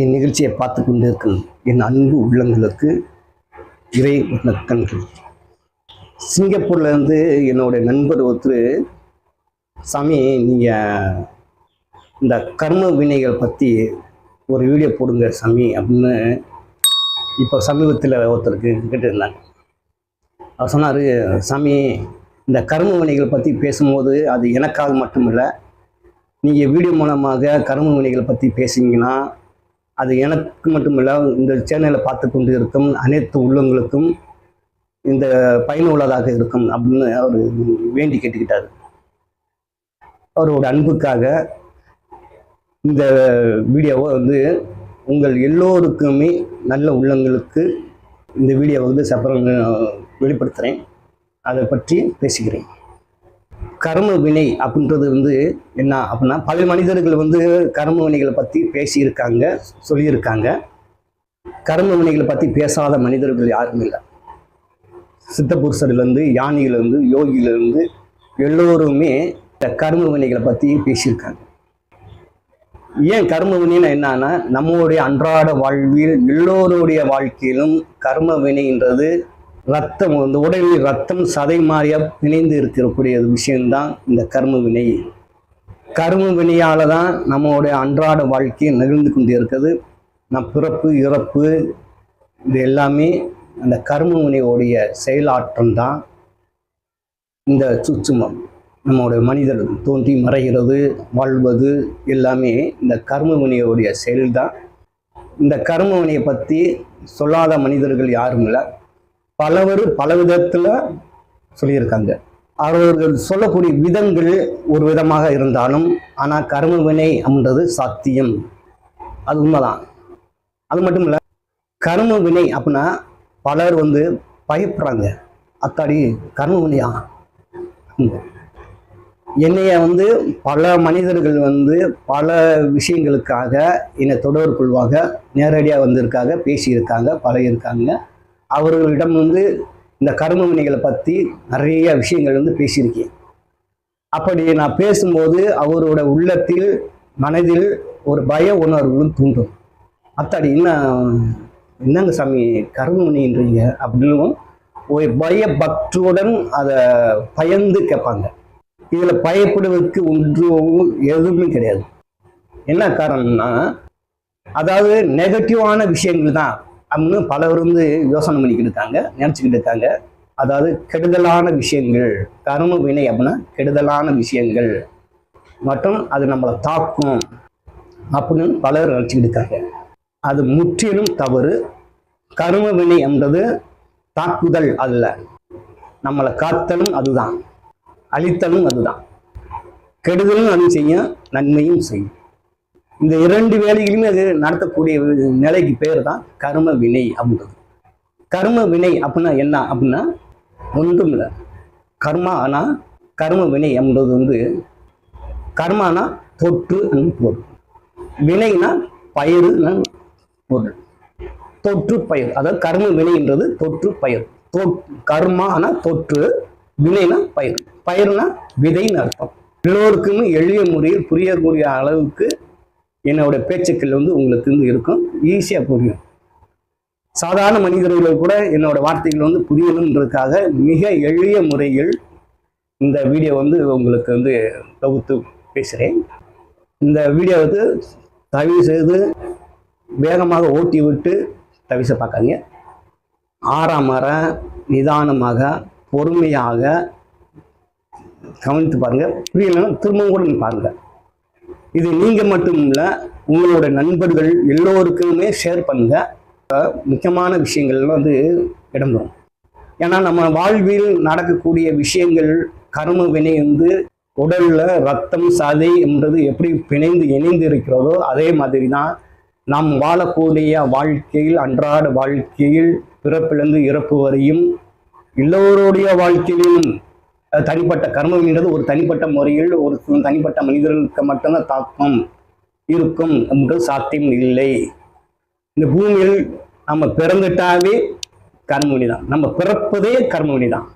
என் நிகழ்ச்சியை பார்த்து கொண்டிருக்கும் என் அன்பு உள்ளங்களுக்கு இறை வணக்கங்கள் சிங்கப்பூர்லேருந்து என்னுடைய நண்பர் ஒருத்தர் சாமி நீங்கள் இந்த கர்ம வினைகள் பற்றி ஒரு வீடியோ போடுங்க சாமி அப்படின்னு இப்போ சமீபத்தில் ஒருத்தருக்கு கேட்டிருந்தாங்க. அவர் சொன்னார் சாமி இந்த கர்ம வினைகள் பற்றி பேசும்போது அது எனக்காக மட்டுமில்லை. நீங்கள் வீடியோ மூலமாக கர்ம வினைகள் பற்றி பேசுனீங்கன்னா அது எனக்கு மட்டுமில்லை இந்த சேனலை பார்த்து கொண்டு இருக்கும் அனைத்து உள்ளங்களுக்கும் இந்த பயனுள்ளதாக இருக்கும் அப்படின்னு அவர் வேண்டி கேட்டுக்கிட்டார். அவரோட அன்புக்காக இந்த வீடியோவை வந்து உங்கள் எல்லோருக்குமே நல்ல உள்ளங்களுக்கு இந்த வீடியோவை வந்து சப்பரம் வெளிப்படுத்துகிறேன் அதை பற்றி பேசுகிறேன் கர்ம வினை அப்படின்றது வந்து என்ன அப்படின்னா பல மனிதர்கள் வந்து கர்ம வினைகளை பற்றி பேசியிருக்காங்க சொல்லியிருக்காங்க. கர்ம வினைகளை பற்றி பேசாத மனிதர்கள் யாரும் இல்லை. சித்த புருஷர்லேருந்து யானையிலேருந்து யோகியிலேருந்து எல்லோருமே இந்த கர்ம வினைகளை பற்றி பேசியிருக்காங்க. ஏன் கர்ம வினைனா என்னன்னா நம்மளுடைய அன்றாட வாழ்வில் எல்லோருடைய வாழ்க்கையிலும் கர்ம வினைன்றது ரத்தம் இந்த உடலில் ரத்தம் சதை மாதிரியாக பிணைந்து இருக்கக்கூடிய விஷயம்தான் இந்த கர்ம வினை. கர்ம வினையால் தான் நம்மளுடைய அன்றாட வாழ்க்கை நிகழ்ந்து கொண்டு இருக்குது நம் பிறப்பு இறப்பு இது எல்லாமே அந்த கர்ம வினையோடைய செயலாற்றம் தான் இந்த சுச்சுமம் நம்மளுடைய மனிதர் தோன்றி மறைகிறது வாழ்வது எல்லாமே இந்த கர்ம வினையோடைய செயல்தான். இந்த கர்ம வினையை பற்றி சொல்லாத மனிதர்கள் யாரும் இல்லை பலவர் பல விதத்தில் சொல்லியிருக்காங்க. அவர்கள் சொல்லக்கூடிய விதங்கள் ஒரு விதமாக இருந்தாலும் ஆனால் கர்ம வினை அப்படின்றது சத்தியம். அது உண்மைதான். அது மட்டும் இல்லை கர்ம வினை அப்படின்னா பலர் வந்து பயப்படுறாங்க. அத்தாடி கர்ம வினையா என்னைய வந்து பல மனிதர்கள் வந்து பல விஷயங்களுக்காக என்னை தொடர்பு கொள்வாங்க. நேரடியாக வந்திருக்காங்க பேசியிருக்காங்க பழகியிருக்காங்க. அவர்களிடம் வந்து இந்த கர்ம வினைகளை பற்றி நிறைய விஷயங்கள் வந்து பேசியிருக்கேன். அப்படி நான் பேசும்போது அவரோட உள்ளத்தில் மனதில் ஒரு பய உணர்வுகளும் தூண்டும். அத்தாடி என்ன என்னங்க சாமி கர்ம வினைன்றீங்க அப்படின்னும் ஒரு பய பக்தியுடன் அதை பயந்து கேட்பாங்க. இதில் பயப்படுவதற்கு ஒன்றும் எதுவுமே கிடையாது. என்ன காரணம்னா அதாவது நெகட்டிவான விஷயங்கள் தான். அப்படின்னு பலர் வந்து யோசனை பண்ணிக்கிட்டு இருக்காங்க நினச்சிக்கிட்டு இருக்காங்க அதாவது கெடுதலான விஷயங்கள் கர்ம வினை அப்படின்னா கெடுதலான விஷயங்கள். மற்றும் அது நம்மளை தாக்கும் அப்படின்னு பலர் நினச்சிக்கிட்டு இருக்காங்க அது முற்றிலும் தவறு. கரும வினை என்பது தாக்குதல் அல்ல. நம்மளை காத்தலும் அதுதான். அழித்தலும் அதுதான். கெடுதலும் அது செய்யும் நன்மையும் செய்யும். இந்த இரண்டு வேலைகளையுமே அது நடத்தக்கூடிய நிலைக்கு பேர் தான் கர்ம வினை அப்படின்றது. கர்ம வினை அப்படின்னா என்ன அப்படின்னா ஒன்றும் இல்லை. கர்மா ஆனால் கர்ம வினை அப்படின்றது வந்து கர்மானா தொற்று பொருள். வினைனா பயிறு பொருள். தொற்று பயிர். அதாவது கர்ம வினைன்றது தொற்று பயிர். தொ கர்மானா தொற்று வினைனா பயிர். பயிர்னா விதைன்னு அர்த்தம். எல்லோருக்குமே எளிய முறையில் புரியக்கூடிய அளவுக்கு என்னோட பேச்சுக்கள் வந்து உங்களுக்கு வந்து இருக்கும். ஈஸியாக புரியும். சாதாரண மனிதர்கள் கூட என்னோட வார்த்தைகள் வந்து புரியணுன்றதுக்காக மிக எளிய முறையில் இந்த வீடியோ வந்து உங்களுக்கு வந்து தொகுத்து பேசுகிறேன் இந்த வீடியோ வந்து தயவு செய்து வேகமாக ஓட்டி விட்டு தவிச பார்க்காங்க ஆறாமற நிதானமாக பொறுமையாக கவனித்து பாருங்கள் புரியலன்னா திரும்பவும் கூட பாருங்கள் இது நீங்கள் மட்டும் இல்லை உங்களோட நண்பர்கள் எல்லோருக்குமே ஷேர் பண்ணுங்க. முக்கியமான விஷயங்கள் வந்து இடம்பெறும் ஏன்னா நம்ம வாழ்வில் நடக்கக்கூடிய விஷயங்கள் கர்ம வினை வந்து உடல்ல ரத்தம் சதை என்றது எப்படி பிணைந்து இணைந்து இருக்கிறதோ அதே மாதிரி தான் நாம் வாழக்கூடிய வாழ்க்கையில் அன்றாட வாழ்க்கையில் பிறப்பிலிருந்து இறப்பு வரையும் எல்லோருடைய வாழ்க்கையிலும் தனிப்பட்ட கர்மம்ன்றது ஒரு தனிப்பட்ட முறையில் ஒரு தனிப்பட்ட மனிதர்களுக்கு மட்டும்தான் தாக்கம் இருக்கும் என்று சாத்தியம் இல்லை. இந்த பூமியில் நம்ம பிறந்துட்டாவே கர்மவினி தான் நம்ம பிறப்பதே கர்மவினி தான்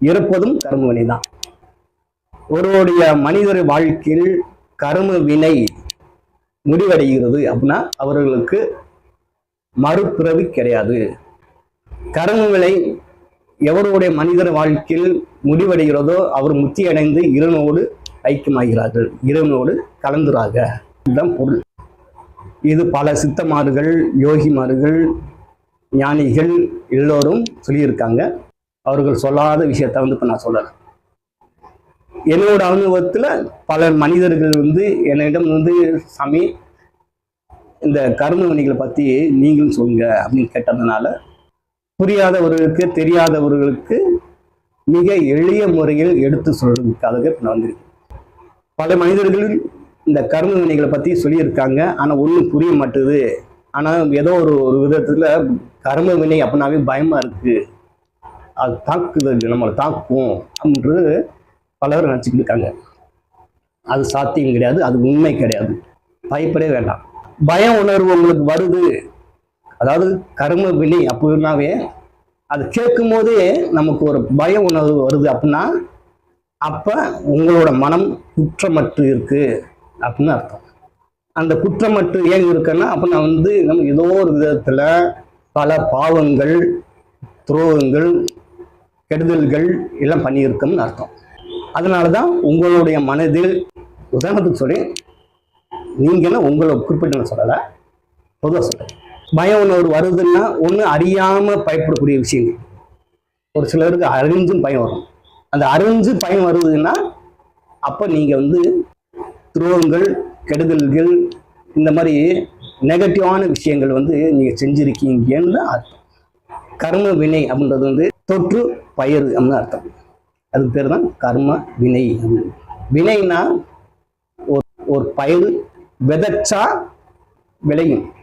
இறப்பதும் கர்மவினி தான் ஒருவருடைய மனிதர் வாழ்க்கையில் கர்ம வினை முடிவடைகிறது அப்படின்னா அவர்களுக்கு மறுபிறவி கிடையாது. கர்ம வினை எவருடைய மனிதர் வாழ்க்கையில் முடிவடைகிறதோ அவர் முத்தி அடைந்து இறைவனோடு ஐக்கியமாகிறார்கள். இறைவனோடு கலந்துறாக இதுதான் பொருள். இது பல சித்தமார்கள் யோகிமார்கள் ஞானிகள் எல்லோரும் சொல்லியிருக்காங்க. அவர்கள் சொல்லாத விஷயத்த வந்து இப்போ நான் சொல்லலை. என்னோட அனுபவத்தில் பல மனிதர்கள் வந்து என்னிடம் வந்து சாமி இந்த கர்ம வினைகளை பற்றி நீங்களும் சொல்லுங்க அப்படின்னு கேட்டதுனால புரியாதவர்களுக்கு தெரியாதவர்களுக்கு மிக எளிய முறையில் எடுத்து சொல்றதுக்காக நான் வந்திருக்கேன். பல மனிதர்கள் இந்த கர்ம வினைகளை பற்றி சொல்லியிருக்காங்க. ஆனால் ஒன்றும் புரிய மாட்டுது. ஆனால் ஏதோ ஒரு ஒரு விதத்தில் கர்ம வினை அப்படின்னாவே பயமாக இருக்குது அது தாக்குதல் நம்மளை தாக்கும் அப்படின்று பலர் நினச்சிக்கிட்டு இருக்காங்க. அது சாத்தியம் கிடையாது அது உண்மை கிடையாது. பயப்படவே வேண்டாம். பய உணர்வு உங்களுக்கு வருது. அதாவது கர்ம வினை அப்படின்னாவே அது கேட்கும் போதே நமக்கு ஒரு பய உணர்வு வருது அப்படின்னா அப்போ உங்களோட மனம் குற்றமற்று இருக்கு அப்படின்னு அர்த்தம். அந்த குற்றமற்று ஏன் இருக்குன்னா அப்போ நான் வந்து நம்ம ஏதோ ஒரு விதத்தில் பல பாவங்கள் துரோகங்கள் கெடுதல்கள் எல்லாம் பண்ணியிருக்கோம்னு அர்த்தம். அதனால தான் உங்களுடைய மனதில் உதாரணத்துக்கு சொல்லி நீங்களும் உங்களை குறிப்பிட்ட நான் சொல்லலை பொதுவாக சொல்கிறேன் பயம் உணர்வு வருதுன்னா ஒன்று அறியாமல் பயப்படக்கூடிய விஷயங்கள். ஒரு சிலருக்கு அறிஞ்சும் பயம் வரும். அந்த அறிஞ்சு பயம் வருதுன்னா அப்போ நீங்கள் வந்து துரோகங்கள் கெடுதல்கள் இந்த மாதிரி நெகட்டிவான விஷயங்கள் வந்து நீங்கள் செஞ்சுருக்கீங்கன்னு தான் அர்த்தம். கர்ம வினை அப்படின்றது வந்து தொற்று பயிர் அப்படின்னு அர்த்தம். அதுக்கு பேர் தான் கர்ம வினை. அப்படின்னு. வினைனா ஒரு ஒரு பயிர் விதைச்சா விளையும்.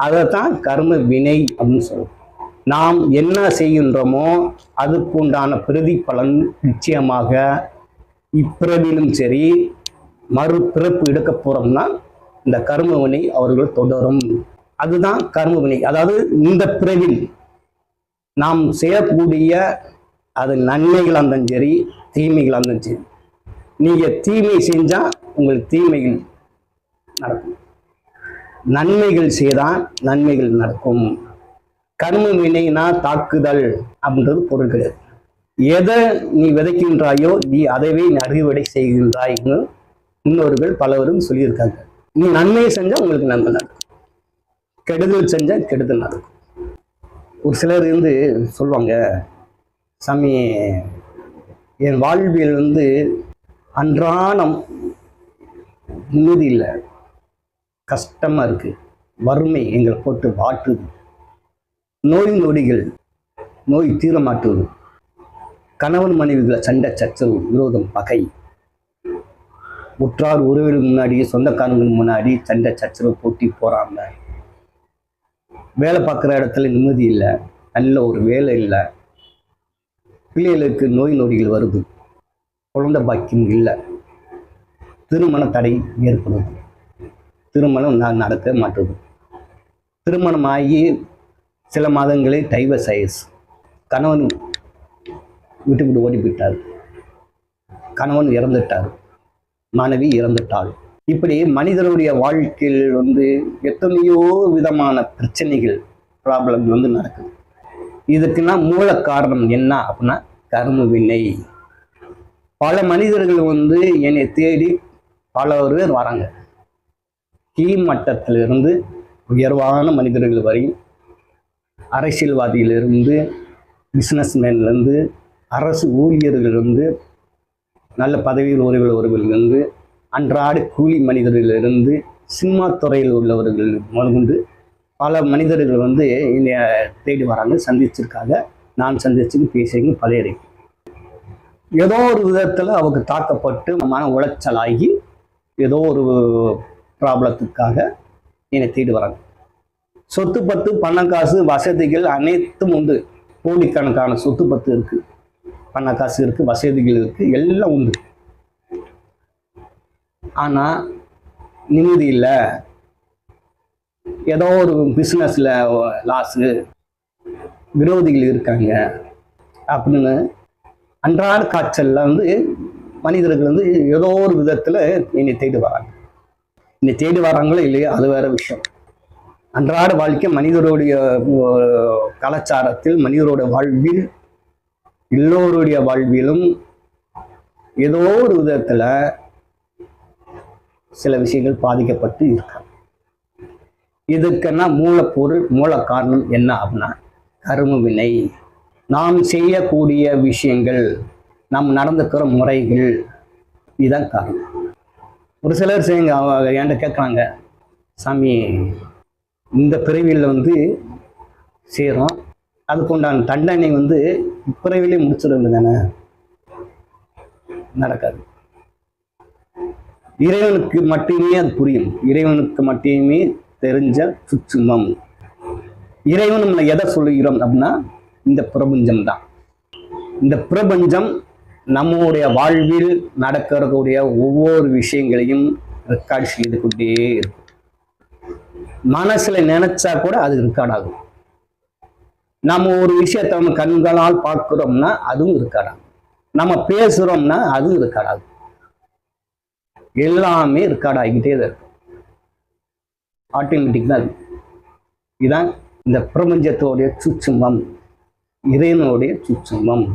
அதைத்தான் கர்ம வினை அப்படின்னு சொல்லுவோம் நாம் என்ன செய்கின்றோமோ அதுக்குண்டான பிரதிபலன் நிச்சயமாக இப்பிறவிலும் சரி மறுபிறப்பு எடுக்க போறோம்னா இந்த கர்ம வினை அவர்கள் தொடரும். அதுதான் கர்ம வினை. அதாவது இந்த பிறவில் நாம் செய்யக்கூடிய அது நன்மைகளாக இருந்தாலும் சரி தீமைகளாக இருந்தாலும் சரி நீங்கள் தீமை செஞ்சால் உங்களுக்கு தீமைகள் நடக்கும். நன்மைகள் செய்தான் நன்மைகள் நடக்கும். கர்ம வினைனா தாக்குதல் அப்படின்றது பொருள் கிடையாது. எதை நீ விதைக்கின்றாயோ நீ அதைவே நீ அறுவடை செய்கின்றாய்னு முன்னோர்கள் பலவரும் சொல்லியிருக்காங்க. நீ நன்மையை செஞ்சால் உங்களுக்கு நன்மை நடக்கும். கெடுதல் செஞ்சால் கெடுதல் நடக்கும். ஒரு சிலர் வந்து சொல்லுவாங்க சாமி என் வாழ்வியல் வந்து அன்றாடம் நிம்மதி இல்லை. கஷ்டமாக இருக்குது வறுமை எங்களை போட்டு வாட்டுது. நோய் நொடிகள் நோய் தீரமாட்டுவது கணவன் மனைவிகளை சண்டை சச்சரவு விரோதம் பகை. உற்றார் உறவினர் முன்னாடி சொந்தக்காரங்க முன்னாடி சண்டை சச்சரவு போட்டி போகிறாங்க வேலை பார்க்குற இடத்துல நிம்மதி இல்லை. நல்ல ஒரு வேலை இல்லை. பிள்ளைகளுக்கு நோய் நொடிகள் வருது. குழந்தை பாக்கியம் இல்லை. திருமண தடை ஏற்படுது. திருமணம் நான் நடக்க மாட்டுது திருமணம் ஆகி சில மாதங்களே டைவர்ஸ் ஆயிடுச்சு. கணவன் விட்டுவிட்டு ஓடி போயிட்டார் கணவன் இறந்துட்டார். மனைவி இறந்துட்டாள். இப்படி மனிதனுடைய வாழ்க்கையில் வந்து எத்தனையோ விதமான பிரச்சனைகள் ப்ராப்ளம் வந்து நடக்குது. இதுக்குன்னா மூல காரணம் என்ன அப்படின்னா கரும வினை. பல மனிதர்கள் வந்து என்னை தேடி பல பேர் வராங்க. கீழ்மட்டத்திலிருந்து உயர்வான மனிதர்கள் வரை அரசியல்வாதியிலிருந்து பிஸ்னஸ்மேன்லேருந்து அரசு ஊழியர்களிலிருந்து நல்ல பதவியில் ஒருவர்களிலிருந்து அன்றாட கூலி மனிதர்களிலிருந்து சினிமா துறையில் உள்ளவர்கள் முதற்கொண்டு பல மனிதர்கள் வந்து என்னை தேடி வராங்க சந்திச்சிருக்காங்க. நான் சந்திச்சு பேசுறீங்க பழைய ஏதோ ஒரு விதத்தில் அவங்க தாக்கப்பட்டு மன உளைச்சலாகி ஏதோ ஒரு ப்ராப்ளத்துக்காக என்னை தேடி வராங்க. சொத்து பத்து பணம் காசு வசதிகள் அனைத்தும் உண்டு. கோடிக்கணக்கான சொத்து பத்து இருக்கு. பண காசு இருக்கு வசதிகள் இருக்கு எல்லாம் உண்டு. ஆனா நிம்மதி இல்லை. ஏதோ ஒரு பிஸ்னஸில் லாஸு விரோதிகள் இருக்காங்க. அப்படின்னு அன்றாட காய்ச்சல்ல வந்து மனிதர்கள் வந்து ஏதோ ஒரு விதத்தில் என்னை தேடி வராங்க. என்னை தேடி வராங்களோ இல்லையோ அது வேற விஷயம். அன்றாட வாழ்க்கை மனிதருடைய கலாச்சாரத்தில் மனிதருடைய வாழ்வில் எல்லோருடைய வாழ்விலும் ஏதோ ஒரு விதத்துல சில விஷயங்கள் பாதிக்கப்பட்டு இருக்காங்க இதுக்குன்னா மூலப்பொருள் மூல காரணம் என்ன அப்படின்னா கரும வினை. நாம் செய்யக்கூடிய விஷயங்கள் நாம் நடந்துக்கிற முறைகள் இதுதான் காரணம். ஒரு சிலர் செய்யுங்க அவங்க என்கிட்ட கேட்குறாங்க. சாமி இந்த பிறவியில் வந்து செய்கிறோம் அதுக்கு உண்டான தண்டனை வந்து இப்பிறவிலே முடிச்சிட தானே நடக்காது. இறைவனுக்கு மட்டுமே அது புரியும். இறைவனுக்கு மட்டுமே தெரிஞ்ச சுற்றுமம் இறைவன் நம்ம எதை சொல்லுகிறோம் அப்படின்னா இந்த பிரபஞ்சம் தான் இந்த பிரபஞ்சம் நம்முடைய வாழ்வில் நடக்கக்கூடிய ஒவ்வொரு விஷயங்களையும் ரெக்கார்ட் செய்து கொண்டே இருக்கும். மனசுல நினைச்சா கூட அது ரெக்கார்ட் ஆகும். நம்ம ஒரு விஷயத்தை நம்ம கண்களால் பார்க்கிறோம்னா அதுவும் ரெக்கார்ட் ஆகும். நம்ம பேசுறோம்னா அதுவும் ரெக்கார்ட் ஆகும். எல்லாமே ரெக்கார்ட் ஆகிக்கிட்டே தான் இருக்கும். ஆட்டோமேட்டிக் தான். இதுதான் இந்த பிரபஞ்சத்தோடைய சுச்சுமம் இறைவனுடைய சுச்சுமம்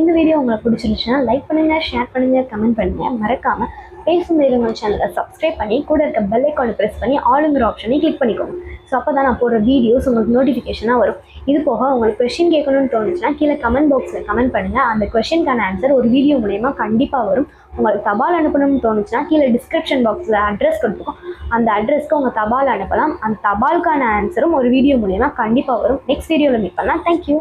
இந்த வீடியோ உங்களுக்கு பிடிச்சிருந்துச்சுன்னா லைக் பண்ணுங்கள் ஷேர் பண்ணுங்கள் கமெண்ட் பண்ணுங்கள் மறக்காமல் பேசும் நேரங்கள் சேனலை சப்ஸ்கிரைப் பண்ணி கூட இருக்க பெல் ஐக்கானை ப்ரெஸ் பண்ணி ஆளுங்கிற ஆப்ஷனை கிளிக் பண்ணிக்கோங்க. ஸோ அப்போ தான் நான் போடுற வீடியோஸ் உங்களுக்கு நோட்டிஃபிகேஷனாக வரும். இது போக உங்களுக்கு கொஷின் கேட்கணும்னு தோணுச்சுன்னா கீழே கமெண்ட் பாக்ஸில் கமெண்ட் பண்ணுங்கள் அந்த கொஷினுக்கான ஆன்சர் ஒரு வீடியோ மூலயமா கண்டிப்பாக வரும். உங்களுக்கு தபால் அனுப்பணும்னு தோணுச்சுன்னா கீழே டிஸ்கிரிப்ஷன் பாக்ஸில் அட்ரஸ் கொடுத்துருக்கோம் அந்த அட்ரஸ்க்கு உங்கள் தபால் அனுப்பலாம். அந்த தபாலுக்கான ஆன்சரும் ஒரு வீடியோ மூலயமா கண்டிப்பாக வரும். நெக்ஸ்ட் வீடியோவில் மீட் பண்ணலாம். தேங்க்யூ